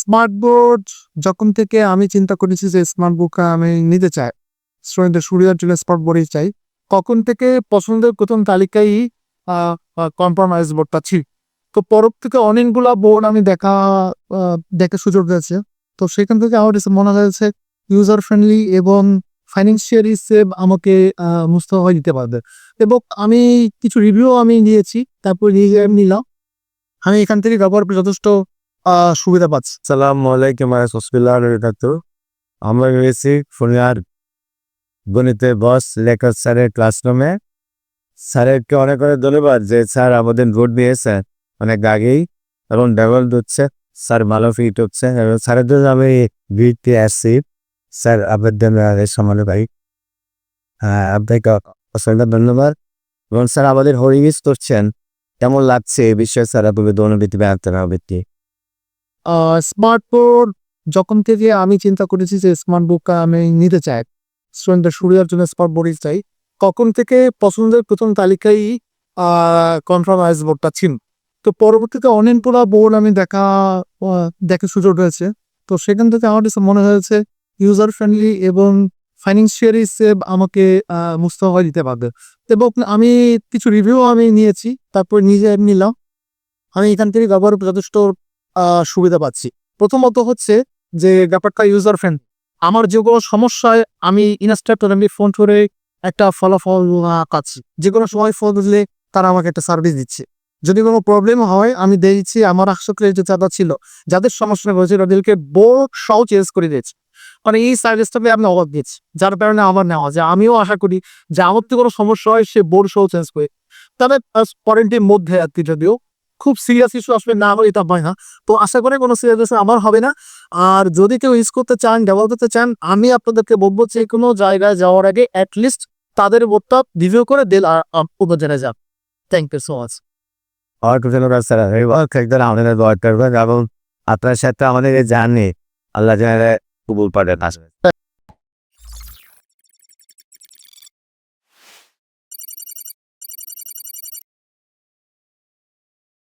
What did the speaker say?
Smart board যখন থেকে আমি চিন্তা করেছি যে স্মার্ট বুক আমি নিতে চাই স্টুডেন্টের সুবিধার জন্য স্মার্ট বোর্ডই চাই কখন থেকে পছন্দের প্রথম তালিকায় কম্প্রোমাইজ বোর্ডটা ছিল। তো পরবর্তীতে অনেকগুলা বোর্ড আমি দেখা দেখার সুযোগ হয়েছে তো সেখান থেকে আমার কাছে মনে হয়েছে ইউজার ফ্রেন্ডলি এবং ফাইন্যান্সিয়ালি সেভ আমাকে আহ, মুস্তফা দিতে পারবে। এবং আমি কিছু রিভিউ আমি নিয়েছি তারপর নিলাম। আমি এখান থেকে ব্যবহার যথেষ্ট সুবিধা পাচ্ছি। সালাম আলাইকুম ডাক্তার। আমরা রয়েছি খুলনার গণিতের বস, লেখক স্যারের ক্লাসরুমে। স্যারেরকে অনেক অনেক ধন্যবাদ যে স্যার আমাদের ভোট দিয়েছেন অনেক আগেই এবং ডেভেলপ হচ্ছে স্যার ভালো ফিট হচ্ছে এবং স্যারের জন্য আমি ভিড়তে আসছি। স্যার জন্য সমানে ভাই। হ্যাঁ আপনাকে অসংখ্য ধন্যবাদ। এবং স্যার আমাদের হরিমিস করছেন। কেমন লাগছে এই বিষয়ে স্যার আপনাকে ব্যক্তি স্মার্ট বোর্ড যখন থেকে আমি চিন্তা করেছি যে স্মার্ট বুক আমি নিতে চাই স্টুডেন্টের সুবিধার জন্য স্মার্ট বোর্ডই চাই, তখন থেকে পছন্দের প্রথম তালিকায় কনফার্মাইজ বোর্ডটা ছিল। তো পরবর্তীতে অনেকগুলো বোর্ড আমি দেখা দেখার সুযোগ হয়েছে। তো সেখান থেকে আমার কাছে মনে হয়েছে ইউজার ফ্রেন্ডলি এবং ফাইন্যান্সিয়ালি সেভ আমাকে মুস্তফা দিতে পারবে। এবং আমি কিছু রিভিউ আমি নিয়েছি, তারপর নিজে নিলাম। আমি এখান থেকে ব্যবহার যথেষ্ট সুবিধা পাচ্ছি। প্রথমত হচ্ছে যে ব্যাপারটা ইউজার ফ্রেন্ড আমার যে কোনো সমস্যায় আমি ইনস্ট্যান্ট আমি ফোন করে একটা ফলাফল পাচ্ছি যে কোনো সময় ফোন দিলে তারা আমাকে একটা সার্ভিস দিচ্ছে। যদি কোনো প্রবলেম হয়, আমি দেখছি আমার আশপাশের যে চাঁদা ছিল, যাদের সমস্যা হয়েছে, তাদেরকে বোর্ড সহ চেঞ্জ করে দিয়েছে। মানে এই সার্ভিসটাকে আমি অবাক দিয়েছি। যার কারণে আমার নেওয়া যে আমিও আশা করি যে আমার তো কোনো সমস্যা হয়, সে বোর্ড সহ চেঞ্জ করে। তবে পয়েন্টের মধ্যে আর কি যদিও খুব সিরিয়াস ইস্যু আসবে, না হলে এটা হয় না। তো আশা করি কোনো সিরিয়াস ইস্যু আমার হবে না। আর যদি কেউ ইউজ করতে চান ব্যবহার করতে চান, আমি আপনাদেরকে বলব যে কোনো জায়গায় যাওয়ার আগে অ্যাটলিস্ট তাদের বোর্ডটা রিভিউ করে দিল আর অন্য জায়গায় যান। থ্যাংক ইউ সো মাচ আর স্যার এবার একজন আমাদের দোয়া করবেন এবং আপনার সাথে আমাদের জার্নি আল্লাহ জানে কবুল পাঠান আসবে